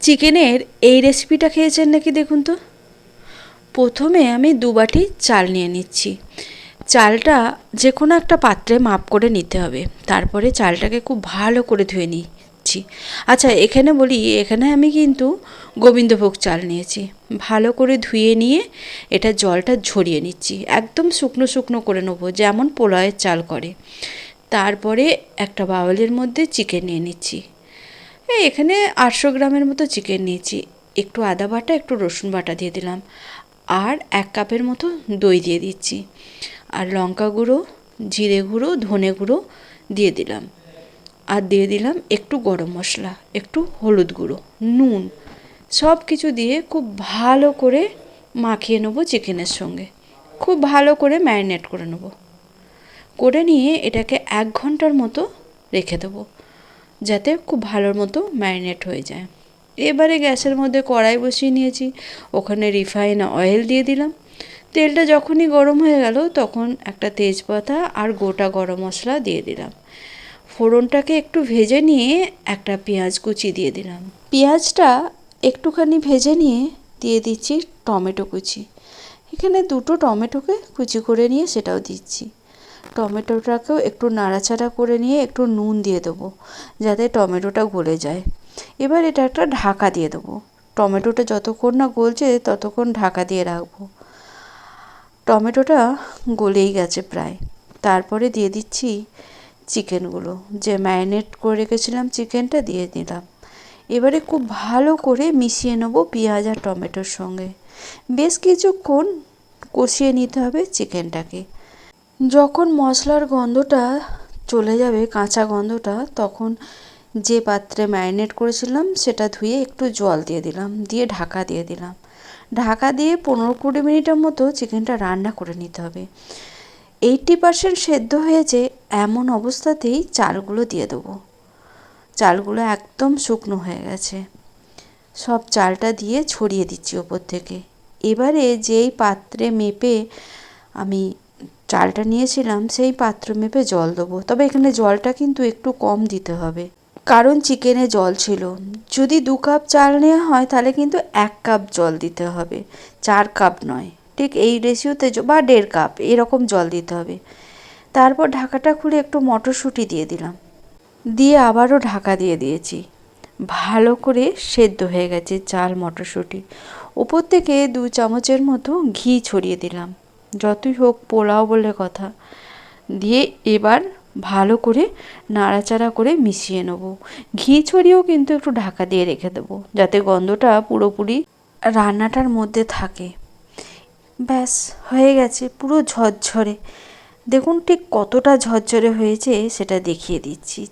চিকেনের এই রেসিপিটা খেয়েছেন নাকি দেখুন তো? প্রথমে আমি দু বাটি চাল নিয়ে নিচ্ছি। চালটা যে কোনো একটা পাত্রে মাপ করে নিতে হবে। তারপরে চালটাকে খুব ভালো করে ধুয়ে নিচ্ছি। আচ্ছা এখানে বলি, এখানে আমি কিন্তু গোবিন্দভোগ চাল নিয়েছি। ভালো করে ধুয়ে নিয়ে এটা জলটা ঝরিয়ে নিচ্ছি। একদম শুকনো শুকনো করে নেব, যেমন পোলাওয়ের চাল করে। তারপরে একটা বাউলের মধ্যে চিকেন নিয়ে নিচ্ছি। এই এখানে আটশো গ্রামের মতো চিকেন নিয়েছি। একটু আদা বাটা, একটু রসুন বাটা দিয়ে দিলাম। আর এক কাপের মতো দই দিয়ে দিচ্ছি। আর লঙ্কা গুঁড়ো, জিরে গুঁড়ো, ধনে গুঁড়ো দিয়ে দিলাম। আর দিয়ে দিলাম একটু গরম মশলা, একটু হলুদ গুঁড়ো, নুন। সব কিছু দিয়ে খুব ভালো করে মাখিয়ে নেব চিকেনের সঙ্গে। খুব ভালো করে ম্যারিনেট করে নেব। করে নিয়ে এটাকে এক ঘণ্টার মতো রেখে দেবো। যাতে খুব ভালোর মতো ম্যারিনেট হয়ে যায়। এবারে গ্যাসের মধ্যে কড়াই বসিয়ে নিয়েছি। ওখানে রিফাইন অয়েল দিয়ে দিলাম। তেলটা যখনই গরম হয়ে গেল, তখন একটা তেজপাতা আর গোটা গরম মশলা দিয়ে দিলাম। ফোড়নটাকে একটু ভেজে নিয়ে একটা পেঁয়াজ কুচি দিয়ে দিলাম। পেঁয়াজটা একটুখানি ভেজে নিয়ে দিয়ে দিচ্ছি টমেটো কুচি। এখানে দুটো টমেটোকে কুচি করে নিয়ে সেটাও দিচ্ছি। টমেটোটাকেও একটু নাড়াচাড়া করে নিয়ে একটু নুন দিয়ে দেবো, যাতে টমেটোটা গলে যায়। এবার এটা একটা ঢাকা দিয়ে দেবো। টমেটোটা যতক্ষণ না গলছে ততক্ষণ ঢাকা দিয়ে রাখব। টমেটোটা গলেই গেছে প্রায়। তারপরে দিয়ে দিচ্ছি চিকেনগুলো। যে ম্যারিনেট করে রেখেছিলাম চিকেনটা দিয়ে দিলাম। এবারে খুব ভালো করে মিশিয়ে নেব পেঁয়াজ আর টমেটোর সঙ্গে। বেশ কিছুক্ষণ কষিয়ে নিতে হবে চিকেনটাকে। যখন মশলার গন্ধটা চলে যাবে, কাঁচা গন্ধটা, তখন যে পাত্রে ম্যারিনেট করেছিলাম, সেটা ধুয়ে একটু জল দিয়ে দিলাম, দিয়ে ঢাকা দিয়ে দিলাম। ঢাকা দিয়ে পনেরো কুড়ি মিনিটের মতো চিকেনটা রান্না করে নিতে হবে। এইটটি পারসেন্ট সেদ্ধ হয়েছে, এমন অবস্থাতেই চালগুলো দিয়ে দেবো। চালগুলো একদম শুকনো হয়ে গেছে। সব চালটা দিয়ে ছড়িয়ে দিচ্ছি ওপর থেকে। এবারে যেই পাত্রে মেপে আমি চালটা নিয়েছিলাম, সেই পাত্র মেপে জল দেবো। তবে এখানে জলটা কিন্তু একটু কম দিতে হবে। কারণ চিকেনে জল ছিল। যদি দু কাপ চাল নেওয়া হয়, তাহলে কিন্তু এক কাপ জল দিতে হবে। চার কাপ নয়। ঠিক এই রেশিওতে বা দেড় কাপ এরকম জল দিতে হবে। তারপর ঢাকাটা খুলে একটু মটরশুঁটি দিয়ে দিলাম। দিয়ে আবারও ঢাকা দিয়ে দিয়েছি। ভালো করে সেদ্ধ হয়ে গেছে চাল, মটরশুঁটি। ওপর থেকে দু চামচের মতো ঘি ছড়িয়ে দিলাম। যতই হোক পোলাও বলে কথা। দিয়ে এবার ভালো করে নাড়াচাড়া করে মিশিয়ে নেব। ঘি ছড়িয়েও কিন্তু একটু ঢাকা দিয়ে রেখে দেবো, যাতে গন্ধটা পুরোপুরি রান্নাটার মধ্যে থাকে। ব্যাস, হয়ে গেছে পুরো ঝরঝরে। দেখুন ঠিক কতটা ঝরঝরে হয়েছে, সেটা দেখিয়ে দিচ্ছি।